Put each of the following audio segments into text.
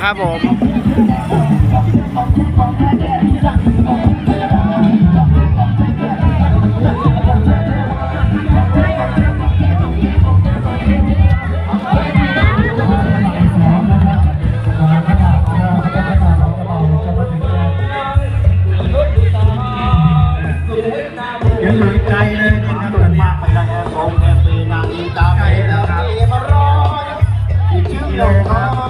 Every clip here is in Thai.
นะครับผมยังเหลือใจเลยนะครับตอนนี้ไปได้แอบงแอบปีนางอีตาไปแล้วปีมารอยอีกชื่อลงคอยคนที่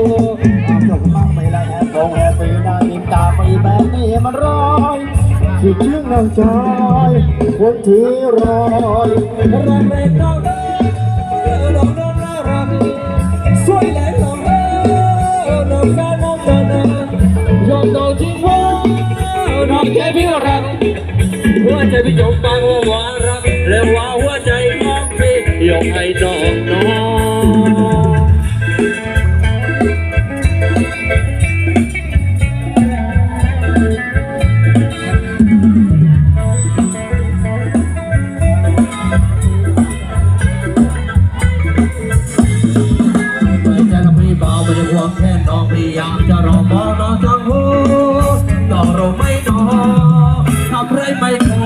แบบนี้มันร้อยคิดถึงน้องจอยคนที่รอยรักเล็กน้องเด้อน้องน้องรักสวยแหลมน้องเด้อน้องแฟนน้องเด้อยอมน้องจริงว่าน้องแค่พียงรักหัวใจพี่ยกบางว่ารักและว่าหัวใจของพี่ยกให้น้องน้อง ทำไรไม่พอ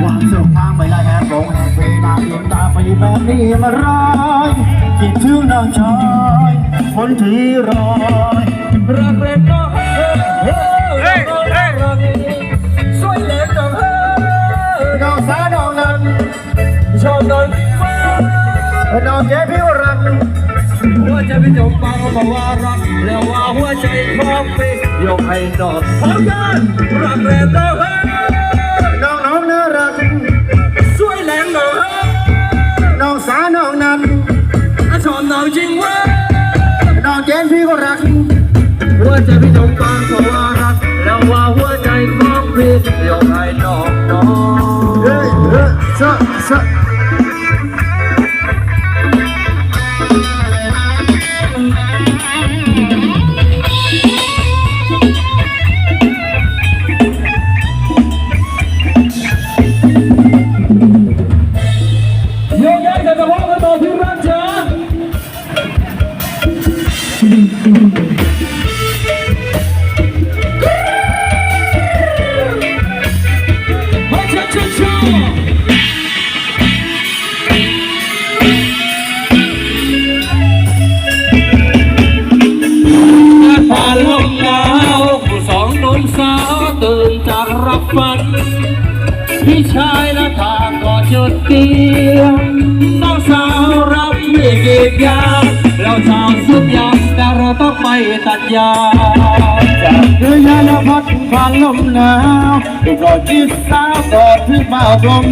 หวังสุขทางไปละแฮปงแฮปเวนาเพียงตาไปแบบนี้มาร้ายคิดถึงน้องชายคนที่รอยรักเล่นน้องเฮ้เฮ้เฮ้สวยเล่นน้องเฮ้น้องสาวน้องนั้นชอบน้องฟ้าน้องแก่ผิวรักหัวใจเป็นจมบางบอกว่ารักแล้วว่าหัวใจของพี่ ยกให้น้องพร้อมกันรักแรงน้องเฮ้น้องน้องน่ารักสวยแรงน้องเฮ้น้องสาวน้องนั้นชอบน้องจริงเว่าน้องเจนพี่ก็รักหัวใจพี่จมบางบอ ผ่านลมหนาวผู้สองหนุ่มสาวตื่นจากรับฝัน พี่ชายและทางก็จุดเตียง พัดผ่านลมหนาวดูกอดจิตสาวกอดพี่บ่าวดม